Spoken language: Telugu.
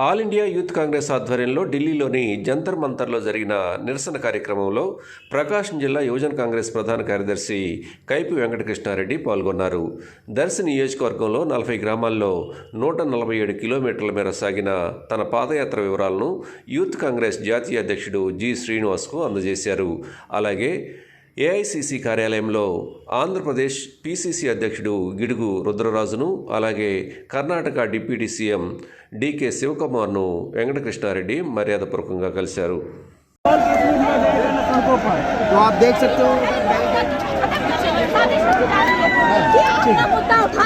ఆల్ ఇండియా యూత్ కాంగ్రెస్ ఆధ్వర్యంలో ఢిల్లీలోని జంతర్ మంతర్లో జరిగిన నిరసన కార్యక్రమంలో ప్రకాశం జిల్లా యువజన కాంగ్రెస్ ప్రధాన కార్యదర్శి కైపి వెంకటకృష్ణారెడ్డి పాల్గొన్నారు. దర్శి నియోజకవర్గంలో నలభై గ్రామాల్లో నూట నలభై ఏడు కిలోమీటర్ల మేర సాగిన తన పాదయాత్ర వివరాలను యూత్ కాంగ్రెస్ జాతీయ అధ్యక్షుడు జి శ్రీనివాస్కు అందజేశారు. అలాగే ఏఐసిసి కార్యాలయంలో ఆంధ్రప్రదేశ్ పిసిసి అధ్యక్షుడు గిడుగు రుద్రరాజును అలాగే కర్ణాటక డిప్యూటీ సీఎం డికే శివకుమార్ను వెంకటకృష్ణారెడ్డి మర్యాదపూర్వకంగా కలిశారు तो आप देख सकते हो अपना मुद्दा उठा